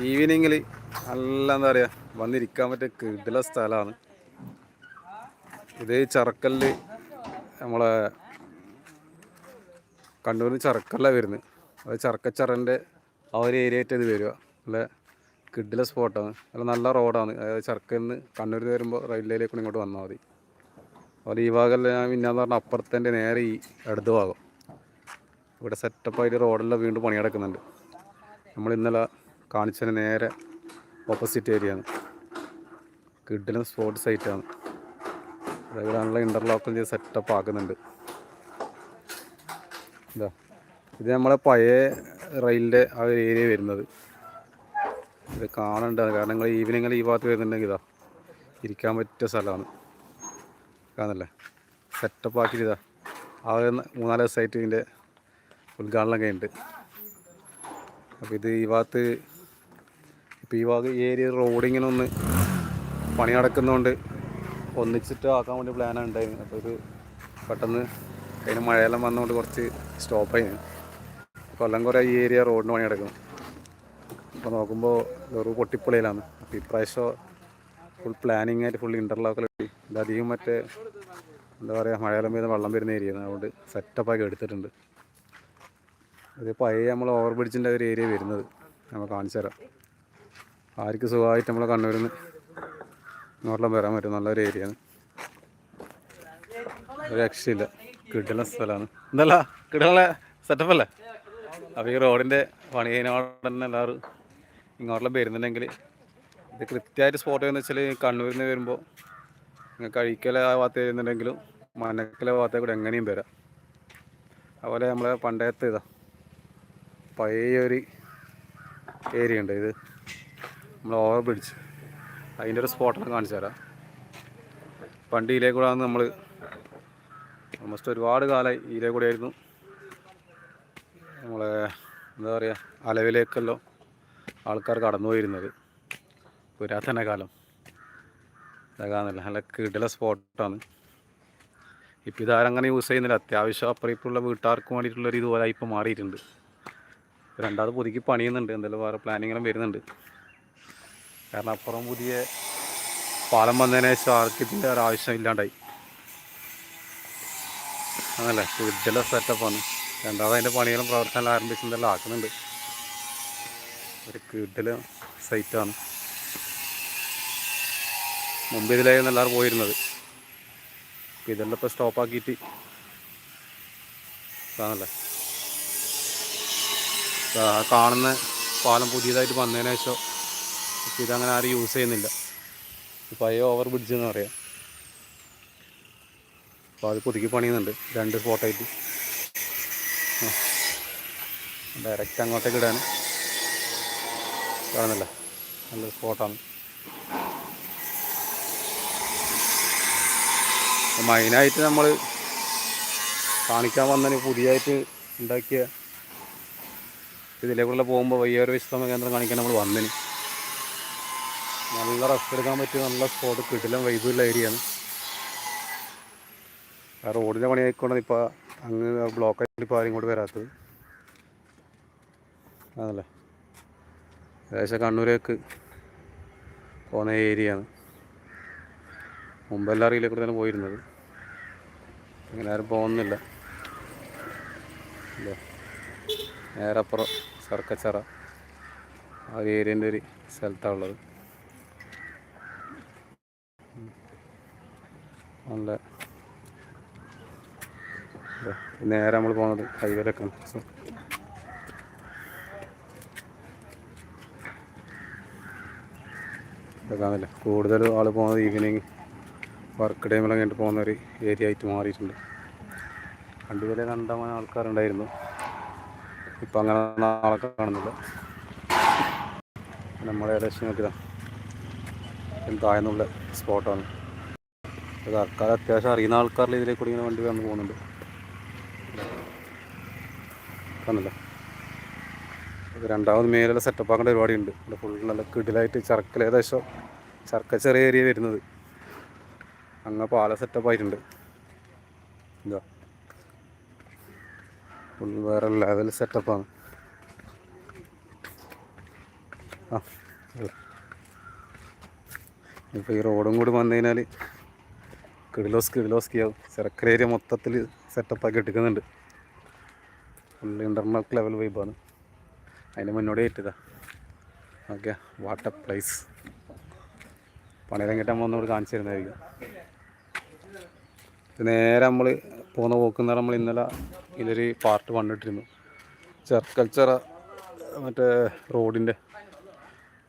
ഈവനിങ്ങിൽ നല്ല എന്താ പറയുക വന്നിരിക്കാൻ പറ്റിയ കിടില സ്ഥലമാണ് ഇത് ചറക്കല്ല് നമ്മളെ കണ്ണൂരിൽ ചറക്കല്ല വരുന്നത് അത് ചറക്കച്ചറന്റെ ആ ഒരു ഏരിയ ആയിട്ട് ഇത് വരിക. നല്ല കിഡിലെ സ്പോട്ടാണ്. നല്ല നല്ല റോഡാണ്. അതായത് ചർക്കയിൽ നിന്ന് കണ്ണൂരിൽ വരുമ്പോൾ റെയിൽവേയിലേക്ക് ഇങ്ങോട്ട് വന്നാൽ മതി. അതുപോലെ ഈ ഭാഗമല്ല ഞാൻ പിന്നെന്ന് പറഞ്ഞാൽ അപ്പുറത്തെ നേരെ ഈ ഇടത് ഭാഗം. ഇവിടെ സെറ്റപ്പായിട്ട് റോഡെല്ലാം വീണ്ടും പണിയെടുക്കുന്നുണ്ട്. നമ്മൾ ഇന്നലെ കാണിച്ചതിന് നേരെ ഓപ്പോസിറ്റ് ഏരിയ ആണ്. കിഡിലും സ്പോട്ട് സൈറ്റാണ് അതായത് നല്ല ഇന്റർലോക്കൽ ചെയ്ത് സെറ്റപ്പ് ആക്കുന്നുണ്ട്. ഇതാ ഇത് നമ്മളെ പഴയ റെയിലിന്റെ ആ ഒരു ഏരിയ വരുന്നത്. ഇത് കാണണ്ട കാരണം നിങ്ങൾ ഈവനിങ്ങിൽ ഈ ഭാഗത്ത് വരുന്നുണ്ടെങ്കിൽ ഇതാ ഇരിക്കാൻ പറ്റിയ സ്ഥലമാണ്. കാണല്ലേ സെറ്റപ്പ് ആക്കിയിട്ട് ഇതാ ആ ഒരു മൂന്നാൽ ദിവസമായിട്ട് ഇതിന്റെ ഉദ്ഘാടനം കഴിഞ്ഞിട്ട്. അപ്പോൾ ഇത് ഈ ഭാഗത്ത് ഇപ്പോൾ ഈ ഭാഗം ഈ ഏരിയ റോഡിങ്ങനെ ഒന്ന് പണി നടക്കുന്നതുകൊണ്ട് ഒന്നിച്ചിട്ട് ആക്കാൻ വേണ്ടി പ്ലാനാണ് ഉണ്ടായിരുന്നത് അപ്പോൾ ഇത് പെട്ടെന്ന് അതിന് മഴയെല്ലാം വന്നുകൊണ്ട് കുറച്ച് സ്റ്റോപ്പായി കൊല്ലം കുറേ ഈ ഏരിയ റോഡിന് പണി നടക്കുന്നു. അപ്പോൾ നോക്കുമ്പോൾ വെറും പൊട്ടിപ്പൊളിയിലാണ്. അപ്പോൾ ഇപ്രാവശ്യം ഫുൾ പ്ലാനിങ് ആയിട്ട് ഫുൾ ഇന്റർലോക്കൽ ഇത് അധികം മറ്റേ എന്താ പറയുക മഴയെല്ലാം വരുന്ന വെള്ളം വരുന്ന ഏരിയ അതുകൊണ്ട് സെറ്റപ്പാക്കി എടുത്തിട്ടുണ്ട്. അതിപ്പോൾ പഴയ നമ്മൾ ഓവർ ബ്രിഡ്ജിന്റെ ഒരു ഏരിയ വരുന്നത്. നമ്മൾ കാണിച്ചു തരാം ആർക്ക് സുഖമായിട്ട് നമ്മളെ കണ്ണൂരിൽ നിന്ന് ഇങ്ങോട്ടെല്ലാം വരാൻ പറ്റും. നല്ലൊരു ഏരിയ ഒരു രക്ഷയില്ല. കിടല സ്ഥലമാണ്. എന്തല്ല കിടല സെറ്റപ്പ് അല്ലേ? അപ്പോൾ ഈ റോഡിന്റെ പണി കഴിഞ്ഞോടെ തന്നെ എല്ലാവരും ഇങ്ങോട്ടെല്ലാം വരുന്നുണ്ടെങ്കിൽ ഇത് കൃത്യമായിട്ട് സ്പോട്ട് എന്ന് വെച്ചാൽ കണ്ണൂരിൽ നിന്ന് വരുമ്പോൾ നിങ്ങൾക്ക് കഴിക്കല ആ ഭാഗത്ത് വരുന്നുണ്ടെങ്കിലും മനക്കല ഭാഗത്തെ കൂടെ എങ്ങനെയും വരാം. അതുപോലെ നമ്മളെ പണ്ടത്തെ ഇതാ പഴയൊരു ഏരിയ ഉണ്ട് ഇത്. നമ്മൾ ഓവർ ബ്രിഡ്ജ് അതിന്റെ ഒരു സ്പോട്ടൊക്കെ കാണിച്ചു തരാം. പണ്ട് ഇതിലേ കൂടെ നമ്മൾ ഓൾമോസ്റ്റ് ഒരുപാട് കാലമായി ഇതിലേ കൂടെ ആയിരുന്നു. നമ്മളെ എന്താ പറയുക അലവിലേക്കല്ലോ ആൾക്കാർ കടന്നു പോയിരുന്നത്. പുരാതന കാലം. ഇതാകാന്നില്ല നല്ല കിടല സ്പോട്ടാണ് ഇപ്പം ഇതാരും അങ്ങനെ യൂസ് ചെയ്യുന്നില്ല. അത്യാവശ്യം അപ്പുറപ്പുള്ള വീട്ടുകാർക്ക് വേണ്ടിയിട്ടുള്ളൊരു ഇതുപോലെ ഇപ്പം മാറിയിട്ടുണ്ട്. രണ്ടാമത് പുതുക്കി പണിയുന്നുണ്ട്. എന്തെങ്കിലും വേറെ പ്ലാനിങ്ങെല്ലാം വരുന്നുണ്ട്. കാരണം അപ്പുറം പുതിയ പാലം വന്നതിന് ശേഷം ആർക്ക് ഇതിന്റെ ഒരു ആവശ്യം ഇല്ലാണ്ടായി. അതല്ലേ? കിടല സെറ്റപ്പാണ് രണ്ടാമത് അതിന്റെ പണികളും പ്രവർത്തനം ആരംഭിച്ചെന്തെല്ലാം ആക്കുന്നുണ്ട്. ഒരു കിടല സൈറ്റാണ് മുമ്പ് ഇതിലായിരുന്നു എല്ലാവരും പോയിരുന്നത്. ഇതെല്ലാം ഇപ്പോൾ സ്റ്റോപ്പാക്കിയിട്ട് കാണല്ലേ കാണുന്ന പാലം പുതിയതായിട്ട് വന്നതിന് ശേഷം ഇപ്പം ഇതങ്ങനെ ആരും യൂസ് ചെയ്യുന്നില്ല. പഴയ ഓവർ ബ്രിഡ്ജ് എന്ന് പറയാം. അപ്പോൾ അത് പുതുക്കി പണിയുന്നുണ്ട്. രണ്ട് സ്പോട്ടായിട്ട് ഡയറക്റ്റ് അങ്ങോട്ടേക്ക് ഇടാൻ കാണുന്നില്ല. നല്ല സ്പോട്ടാണ് മെയിനായിട്ട് നമ്മൾ കാണിക്കാൻ വന്നതിന് പുതിയതായിട്ട് ഉണ്ടാക്കിയ ഇതിലേക്കുള്ള പോകുമ്പോൾ വയ്യൊരു വിശ്രമ കേന്ദ്രം കാണിക്കാൻ നമ്മൾ വന്നതിന് നല്ല റെസ്റ്റ് എടുക്കാൻ പറ്റിയ നല്ല സ്പോട്ട് കിട്ടിലും വൈബുള്ള ഏരിയയാണ് ആ റോഡിന്റെ പണി ആയിക്കൊണ്ട് ഇപ്പോൾ അങ്ങ് ബ്ലോക്ക് ആയിട്ട് ഇപ്പോൾ ആരും ഇങ്ങോട്ട് വരാത്തത്. അതല്ലേ ഏകദേശം കണ്ണൂരേക്ക് പോകുന്ന ഏരിയയാണ് മുമ്പെല്ലാം അറിയില്ല കൂടെ തന്നെ പോയിരുന്നത്. അങ്ങനെ ആരും പോകുന്നില്ല. അല്ലേ നേരപ്പുറം സർക്കച്ചറ ആ ഏരിയന്റെ ഒരു സ്ഥലത്താണ് ഉള്ളത്. നല്ല നേരെ നമ്മൾ പോകുന്നത് ഹൈവേയിലേക്കാണ് സോ ഇതൊക്കെയാണല്ലേ കൂടുതൽ ആൾ പോകുന്നത് ഈവനിങ് വർക്ക് ടൈമിലൊക്കെ കഴിഞ്ഞിട്ട് പോകുന്ന ഒരു ഏരിയ ആയിട്ട് മാറിയിട്ടുണ്ട്. രണ്ടു പേരെ കണ്ടമാന ആൾക്കാരുണ്ടായിരുന്നു. ഇപ്പം അങ്ങനെ ആൾക്കാർ കാണുന്നില്ല. നമ്മുടെ ഏകദേശം നോക്കിയതാണ് താഴ്ന്നുള്ള സ്പോട്ടാണ് ആൾക്കാർ അത്യാവശ്യം അറിയുന്ന ആൾക്കാരിൽ ഇതിലേക്ക് കൂടി ഇങ്ങനെ വണ്ടി വന്ന് പോകുന്നുണ്ട്. കാണല്ലോ രണ്ടാമത് മേലുള്ള സെറ്റപ്പ് ആക്കേണ്ട പരിപാടി ഉണ്ട്. ഇവിടെ ഫുൾ നല്ല കിടിലായിട്ട് ചർക്കൽ ഏകദേശം ചർക്ക ചെറിയ ഏരിയ വരുന്നത്. അങ്ങ് പാല സെറ്റപ്പ് ആയിട്ടുണ്ട്. ഇതാ. ഫുൾ വേറെ ലെവൽ സെറ്റപ്പാണ് ആ ഇപ്പോൾ ഈ റോഡും കൂടി വന്നു കഴിഞ്ഞാൽ കിടിലോസ് കിടിലോസ്കിയാവും ചെറുക്കര ഏരിയ മൊത്തത്തിൽ സെറ്റപ്പാക്കി എടുക്കുന്നുണ്ട്. ഫുൾ ഇന്റർണൽ ലെവൽ വൈബാണ് അതിന്റെ മുന്നോടി ഏറ്റതാ ഓക്കെ വാട്ടർ പ്ലേസ് പണിയിറങ്ങിയിട്ട് നമ്മൾ ഒന്നുകൂടി കാണിച്ചു തരുന്നതായിരിക്കും. നേരെ നമ്മൾ പോകുന്ന പോക്കുന്ന നമ്മൾ ഇന്നലെ ഇതിലൊരു പാർട്ട് വന്നിട്ടിരുന്നു ചെർക്കൽച്ചറ മറ്റേ റോഡിന്റെ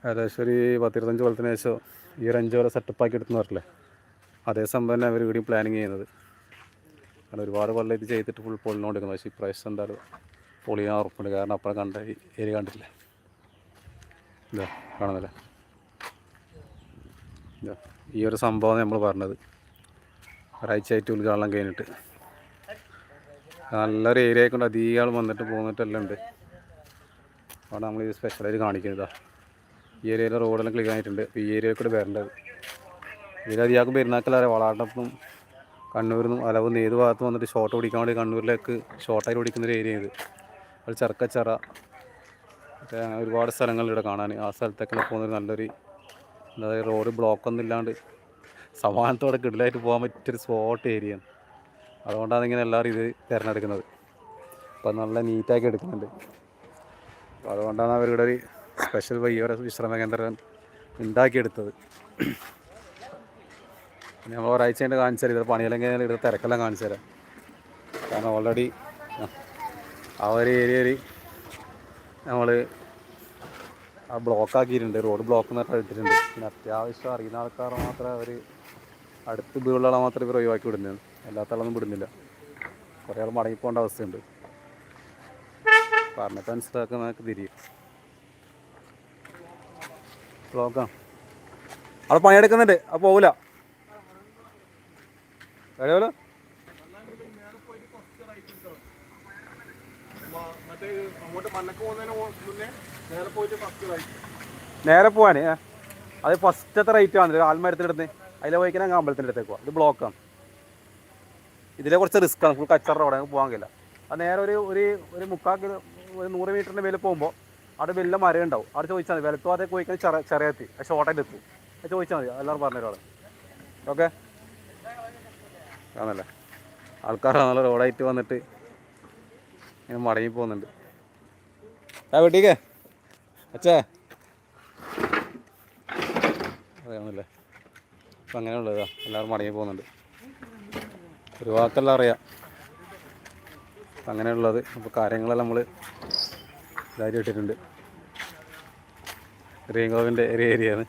ഏകദേശം ഒരു പത്തിരുപത്തഞ്ച് കൊല്ലത്തിന് ശേഷം ഈ ഒരു അഞ്ച് കൊല്ലം സെറ്റപ്പാക്കി എടുത്തെന്ന് പറഞ്ഞില്ലേ അതേ സംഭവം തന്നെ അവർ ഇവിടെയും പ്ലാനിങ് ചെയ്യുന്നത്. കാരണം ഒരുപാട് കൊല്ലം ഇത് ചെയ്തിട്ട് ഫുൾ പൊളിനോണ്ടിരിക്കുന്നത് പക്ഷേ ഇപ്രാവശ്യം എന്തായാലും പൊളിയാൻ ഉറപ്പുണ്ട്. കാരണം അപ്പുറം കണ്ട ഈ ഏരിയ കണ്ടില്ല ഇതാ കാണുന്നില്ലേ? ഇതാ ഈ ഒരു സംഭവം നമ്മൾ പറഞ്ഞത്. ഒരാഴ്ചയായിട്ട് ഉദ്ഘാടനം കഴിഞ്ഞിട്ട്. നല്ലൊരു ഏരിയ കൊണ്ട് അധികം വന്നിട്ട് പോന്നിട്ടെല്ലാം ഉണ്ട്. അവിടെ നമ്മൾ ഇത് സ്പെഷ്യലായിട്ട് കാണിക്കുന്നത്. ഈ ഏരിയയിലെ റോഡെല്ലാം ക്ലിയർ ആയിട്ടുണ്ട്. ഈ ഏരിയയിൽ കൂടെ വരേണ്ടത് ഇതിലധികം പെരുന്നാക്കലറിയാം വളാട്ടത്തും കണ്ണൂരിൽ നിന്നും അലവ് ഏത് ഭാഗത്ത് വന്നിട്ട് ഷോട്ട് പിടിക്കാൻ വേണ്ടി കണ്ണൂരിലേക്ക് ഷോട്ടായി ഓടിക്കുന്ന ഒരു ഏരിയ ഇത്. അത് ചെറുക്കച്ചറ. മറ്റേ ഒരുപാട് സ്ഥലങ്ങളിവിടെ കാണാൻ. ആ സ്ഥലത്തേക്കെല്ലാം പോകുന്നൊരു നല്ലൊരു എന്താ പറയുക റോഡ് ബ്ലോക്കൊന്നും ഇല്ലാണ്ട് സമാനത്തോടെ കിടിലായിട്ട് പോകാൻ പറ്റിയൊരു സ്പോട്ട് ഏരിയയാണ് അതുകൊണ്ടാണ് ഇങ്ങനെ എല്ലാവരും ഇത് തിരഞ്ഞെടുക്കുന്നത്. അപ്പം നല്ല നീറ്റാക്കി എടുക്കുന്നുണ്ട്. അപ്പോൾ അതുകൊണ്ടാണ് അവരുടെ ഒരു സ്പെഷ്യൽ വയ്യോര വിശ്രമ കേന്ദ്രം ഉണ്ടാക്കിയെടുത്തത്. നമ്മൾ ഒരാഴ്ച കഴിഞ്ഞ് കാണിച്ചു തരാം. ഇത് പണിയെല്ലാം കഴിഞ്ഞാൽ ഇവിടെ തിരക്കെല്ലാം കാണിച്ചു തരാം. കാരണം ഓൾറെഡി ആ ഒരു ഏരിയയിൽ നമ്മൾ ആ ബ്ലോക്ക് ആക്കിയിട്ടുണ്ട്. റോഡ് ബ്ലോക്ക് എന്നൊക്കെ എടുത്തിട്ടുണ്ട് പിന്നെ അത്യാവശ്യം അറിയുന്ന ആൾക്കാർ മാത്രമേ അവർ അടുത്ത് വീടുള്ള മാത്രമേ ഇവർ ഒഴിവാക്കി വിടുന്നത് അല്ലാത്ത ആളൊന്നും വിടുന്നില്ല. കുറേ ആൾ മടങ്ങിപ്പോകേണ്ട അവസ്ഥയുണ്ട്. പറഞ്ഞിട്ട് മനസ്സിലാക്കാൻ നമുക്ക് തിരിയും. ബ്ലോക്കാണ് അവിടെ പണിയെടുക്കുന്നുണ്ട്. അപ്പോൾ പോകില്ല മുന്നേ നേരെ ഏ. അത് ഫസ്റ്റത്തെ റേറ്റ് ആണ്? ആൽമരത്തിനടുത്ത് അതിലെ പോയിക്കാൻ അങ്ങ് അമ്പലത്തിന്റെ അടുത്തേക്ക് പോവാം. ഇത് ബ്ലോക്കാണ് ഇതിലെ കുറച്ച് റിസ്ക് ആണ്. ഫുൾ കച്ചറ അങ്ങ് പോകാൻ കഴിയില്ല. അത് നേരെ ഒരു ഒരു ഒരു മുക്കാൽ ഒരു നൂറ് മീറ്ററിന്റെ മേലെ പോകുമ്പോൾ അവിടെ വലിയ മരം ഉണ്ടാവും. അവിടെ ചോദിച്ചാൽ മതി. വലത്തോതെ പോയിക്കാൻ ചെറിയ ചെറിയത്തി അത് ഷോർട്ടായിട്ട് എത്തും. ചോദിച്ചാൽ മതി. എല്ലാവരും പറഞ്ഞു അവിടെ. ഓക്കെ ആണല്ലേ? ആൾക്കാർ നല്ല റോഡായിട്ട് വന്നിട്ട് ഇങ്ങനെ മടങ്ങി പോകുന്നുണ്ട്. ആ വീട്ടിക്കേ. അച്ഛാ. അറിയാമല്ലേ അപ്പം അങ്ങനെയുള്ളതാ എല്ലാവരും മടങ്ങി പോകുന്നുണ്ട്. ഒരു വാക്കെല്ലാം അറിയാം. അപ്പം അങ്ങനെയുള്ളത് അപ്പോൾ കാര്യങ്ങളെല്ലാം നമ്മൾ ഇതായിട്ട് ഇട്ടിട്ടുണ്ട്. റീങ്കോവിന്റെ ഒരു ഏരിയയാണ്.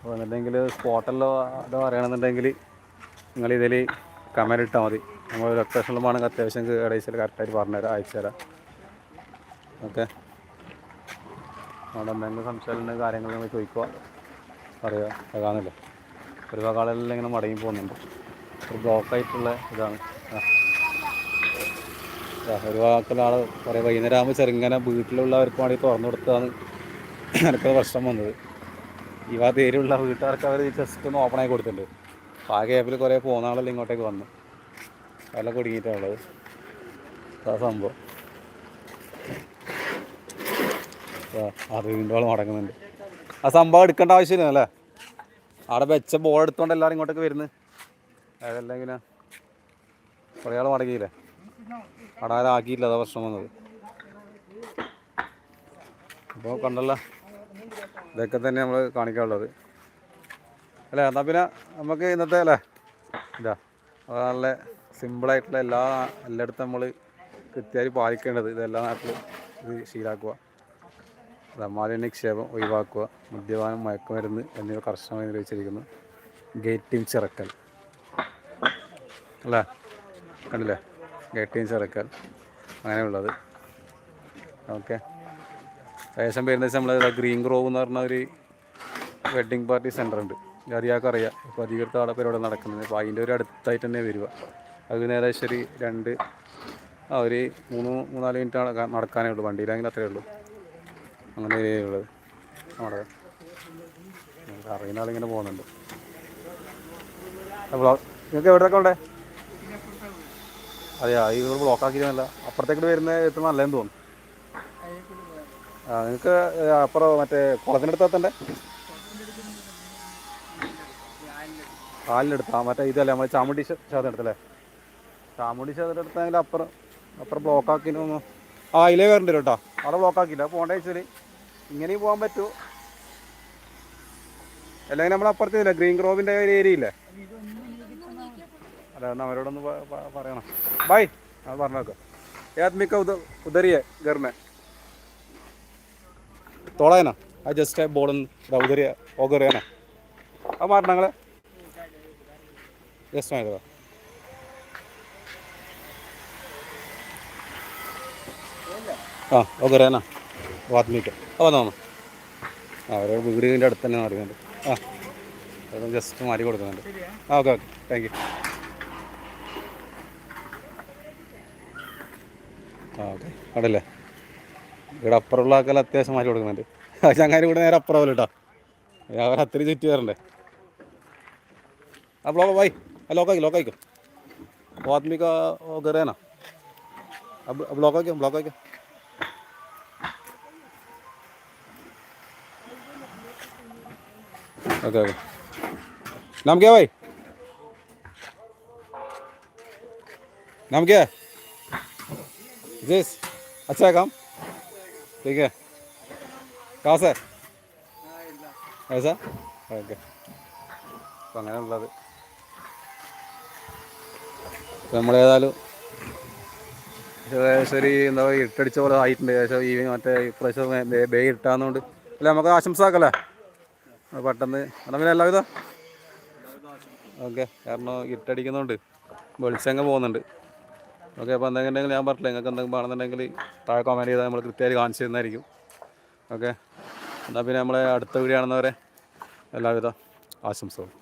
അപ്പോൾ എന്നുണ്ടെങ്കിൽ സ്പോട്ടല്ലോ അതോ അറിയണമെന്നുണ്ടെങ്കിൽ നിങ്ങൾ ഇതിൽ കമന്റ് ഇട്ടാൽ മതി. നമ്മൾ ലൊക്കേഷനിലും വേണമെങ്കിൽ അത്യാവശ്യം കടയിച്ചിൽ കറക്റ്റായിട്ട് പറഞ്ഞുതരാം അയച്ചു തരാം. ഓക്കെ അവിടെ എന്തെങ്കിലും സംശയം ഉണ്ടെങ്കിൽ കാര്യങ്ങൾ നിങ്ങൾ ചോദിക്കുക പറയുക. അതാണല്ലോ ഒരു വകാളെല്ലാം ഇങ്ങനെ മടങ്ങി പോകുന്നുണ്ട്. ഒരു ബ്ലോക്കായിട്ടുള്ള ഇതാണ്. ഒരു വാക്കിൽ ആൾ കുറേ വൈകുന്നേരം ആകുമ്പോൾ ചെറുങ്ങനെ വീട്ടിലുള്ളവർക്ക് വേണ്ടി തുറന്നു കൊടുത്തതാണ്. എനിക്കത് പ്രശ്നം വന്നത്. ഈ തേരുള്ള വീട്ടുകാർക്ക് അവർ ജസ്റ്റ് ഒന്ന് ഓപ്പൺ ആയി കൊടുത്തിട്ടുണ്ട്. അപ്പോൾ ആ ഗ്യാപ്പിൽ കുറേ പോകുന്ന ആളെല്ലാം ഇങ്ങോട്ടേക്ക് വന്നു. വില കുടുങ്ങിയിട്ടുള്ളത് ആ സംഭവം. അത് വീണ്ടും ആൾ മടങ്ങുന്നുണ്ട്. ആ സംഭവം എടുക്കേണ്ട ആവശ്യമില്ല അല്ലേ? അവിടെ വെച്ച ബോൾ എടുത്തോണ്ട് എല്ലാവരും ഇങ്ങോട്ടേക്ക് വരുന്നത് അതല്ല ഇങ്ങനെ കുറേ ആൾ മടങ്ങിയില്ലേ? അവിടെ ആരാക്കിയില്ല അതാ പ്രശ്നം വന്നത്. അപ്പോൾ കണ്ടല്ലോ. ഇതൊക്കെ തന്നെ നമ്മൾ കാണിക്കാനുള്ളത്. അല്ലേ എന്നാൽ പിന്നെ നമുക്ക് ഇന്നത്തെ അല്ലേ ഇതാ നല്ല സിമ്പിളായിട്ടുള്ള എല്ലാ എല്ലായിടത്തും നമ്മൾ കൃത്യമായി പാലിക്കേണ്ടത് ഇതെല്ലാ നാട്ടിലും ഇത് ശീലാക്കുക. മാലിന്യ നിക്ഷേപം ഒഴിവാക്കുക മദ്യപാനം മയക്കുമരുന്ന് എന്നിവ കർശനമായി നിർവഹിച്ചിരിക്കുന്നു ഗേറ്റിംഗ് ചിറക്കൽ. അല്ലേ കണ്ടില്ലേ? ഗേറ്റിംഗ് ചിറക്കൽ. അങ്ങനെയുള്ളത്. ഓക്കെ. ശേഷം വരുന്ന വെച്ചാൽ നമ്മളെ ഗ്രീൻ ഗ്രോവ് എന്ന് പറഞ്ഞ ഒരു വെഡ്ഡിങ് പാർട്ടി സെന്റർ ഉണ്ട്. അറിയാൻ അറിയാം. ഇപ്പോൾ അധികൃത അവിടെ പരിപാടി നടക്കുന്നത് അപ്പോൾ അതിന്റെ ഒരു അടുത്തായിട്ട് തന്നെ വരിക. അത് ഏകദേശം ഒരു രണ്ട് ആ ഒരു മൂന്ന് മൂന്നാൽ മിനിറ്റ് നടക്കാനേ ഉള്ളൂ. വണ്ടിയിലാണെങ്കിൽ അത്രയേ ഉള്ളൂ. അങ്ങനെ ഉള്ളത്. നമ്മുടെ അറിയുന്ന ആളിങ്ങനെ പോകുന്നുണ്ട്. നിങ്ങൾക്ക് എവിടെയൊക്കെ ഉണ്ടേ അതെയാ ഈ ബ്ലോക്ക് ആക്കിയിരുന്നല്ല അപ്പുറത്തേക്ക് വരുന്ന എത്ര നല്ലതെന്ന് തോന്നുന്നു. നിങ്ങൾക്ക് അപ്പുറം മറ്റേ കുളത്തിനടുത്ത് എത്തണ്ടേ? കാലിനടുത്ത് മറ്റേ ഇതല്ലേ നമ്മൾ ചാമുണ്ടി ശാതനടുത്തല്ലേ ചാമുണ്ടി ശാതനടുത്താണെങ്കിൽ അപ്പുറം അപ്പുറം ബ്ലോക്ക് ആക്കിനൊന്ന് ആ അതിലേ കയറേണ്ടി വരും കേട്ടോ. അവിടെ ബ്ലോക്ക് ആക്കിയില്ല പോകേണ്ട വെച്ചാൽ ഇങ്ങനെയും പോകാൻ പറ്റൂ. അല്ലെങ്കിൽ നമ്മൾ അപ്പുറത്തില്ല ഗ്രീൻ ഗ്രോവിന്റെ ഒരു ഏരിയ ഇല്ലേ? അല്ല ഒന്ന് അവരോടൊന്ന് പറയണം. ബൈ അത് പറഞ്ഞേക്കാം. ആത്മിക ഉദ ഉദരിയെ ഗർമേ તોળાય ആ ജസ്റ്റ് જસ્ટ બોળન ઉધર അത് മാറണങ്ങളെ ജസ്റ്റ് ಮಾರ ആ ಎಷ್ಟು ಮಾಡಿದ ആ വന്നു വന്നു. ആ ഒരു വീടിന്റെ അടുത്ത് തന്നെ മാറിയുണ്ട് ആ അത് ജസ്റ്റ് മാറി കൊടുക്കുന്നുണ്ട്. ആ okay okay. Thank you ah okay. കടല്ലേ ഇവിടെ അപ്പുറമുള്ള ആൾക്കെല്ലാം അത്യാവശ്യം മാറ്റി കൊടുക്കുന്നുണ്ട് ആ ചങ്ങാരി ഇവിടെ നേരെ അപ്പുറം പോലെ കേട്ടോ അവർ അത്രയും ചുറ്റി വരണ്ടേ ആ ബ്ലോക്ക് വായി ആ ലോക്കാക്കി ലോക്കായിക്കോ ആത്മിക കയറിയാനാ ब्लॉक है क्या ब्लॉक है क्या ओके ओके नाम क्या है भाई नाम क्या है जिस अच्छा है काम ठीक है कहाँ से ऐसा ഓക്കെ അപ്പം അങ്ങനെയുള്ളത് നമ്മളേതായാലും ഏകദേശം ഒരു എന്താ പറയുക ഇട്ടടിച്ച പോലെ ആയിട്ടുണ്ട് ഏകദേശം ഈ മറ്റേ ഇപ്രാവശ്യം ബേ ഇട്ടാന്നുകൊണ്ട് അല്ല നമുക്ക് ആശംസാക്കല്ലേ അത് പെട്ടെന്ന് എന്നാൽ പിന്നെ എല്ലാവിധ ഓക്കെ കാരണം ഇട്ടടിക്കുന്നുണ്ട് വെളിച്ചങ്ങ് പോകുന്നുണ്ട് ഓക്കെ അപ്പോൾ എന്തെങ്കിലും ഞാൻ പറഞ്ഞില്ല നിങ്ങൾക്ക് എന്തെങ്കിലും വേണമെന്നുണ്ടെങ്കിൽ താഴെ കമന്റ് ചെയ്താൽ നമ്മൾ കൃത്യമായിട്ട് കാണിച്ചു തരുന്നതായിരിക്കും. ഓക്കെ എന്നാൽ പിന്നെ നമ്മളെ അടുത്ത വീഡിയോ കാണുന്നവരെ എല്ലാവിധ ആശംസകളും.